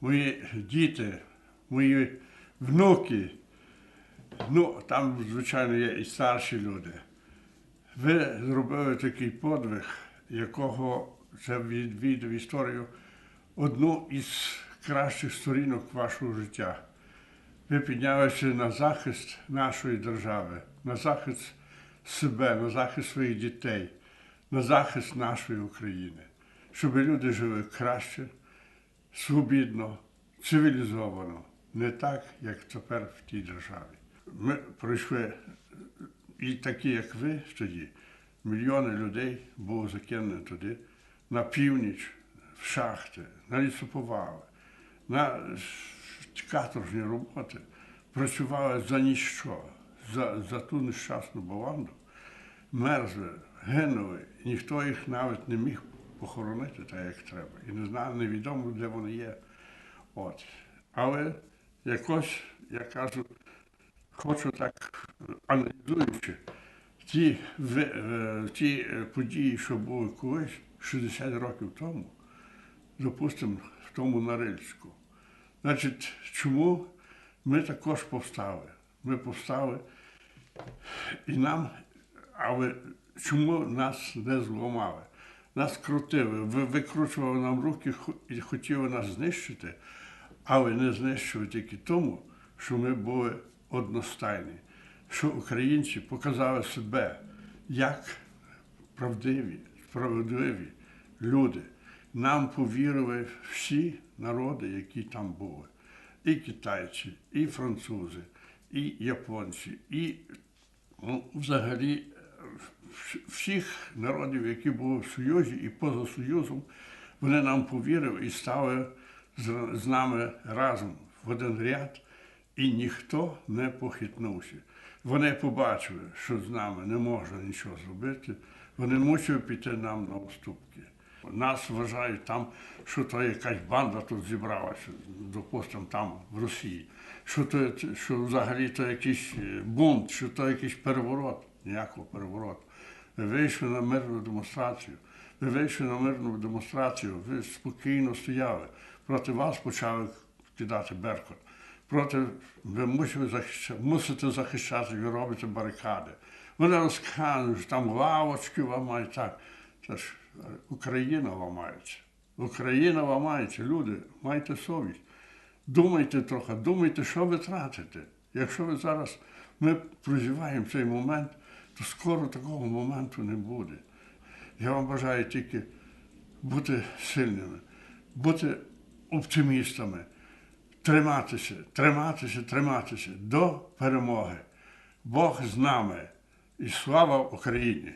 мої діти, мої внуки, ну там, звичайно, є і старші люди. Ви зробили такий подвиг, якого це від- війде в історію одну із кращих сторінок вашого життя. Ви піднялися на захист нашої держави, на захист себе, на захист своїх дітей, на захист нашої України, щоб люди жили краще, свобідно, цивілізовано, не так, як тепер в тій державі. Ми пройшли, і такі, як ви тоді, мільйони людей було закинено туди, на північ, в шахти, на лісоповали, на каторжні роботи, працювали за ніщо, за, за ту нещасну баланду, мерзли, гинули, ніхто їх навіть не міг похоронити так, як треба. І не знав, невідомо, де вони є. От. Але якось, я кажу, хочу так аналізуючи, ті, е, ті е, події, що були колись 60 років тому, допустимо, в тому Норильську. Значить, чому ми також повстали? Ми повстали, і нам, але чому нас не зламали? Нас крутили, викручували нам руки і хотіли нас знищити, але не знищили тільки тому, що ми були одностайні, що українці показали себе як правдиві, справедливі люди. Нам повірили всі народи, які там були. І китайці, і французи, і японці, і ну, взагалі всіх народів, які були в Союзі і поза Союзом, вони нам повірили і стали з, нами разом в один ряд, і ніхто не похитнувся. Вони побачили, що з нами не можна нічого зробити, вони мусять піти нам на уступки. Нас вважають там, що то якась банда тут зібралася, допустимо, там в Росії, що то що взагалі то якийсь бунт, що то якийсь переворот, ніякого перевороту. Ви вийшли на мирну демонстрацію. Ви вийшли на мирну демонстрацію, ви спокійно стояли. Проти вас почали кидати беркут. Проти ви мусите захищати, мусите захищати, ви робите барикади. Вони розказують, що там лавочки ламають так. Це ж е, Україна ламається. Україна ламається, люди, майте совість. Думайте трохи, думайте, що ви тратите. Якщо ви зараз ми проживаємо цей момент, то скоро такого моменту не буде. Я вам бажаю тільки бути сильними, бути оптимістами, триматися, триматися, триматися до перемоги. Бог з нами і слава Україні!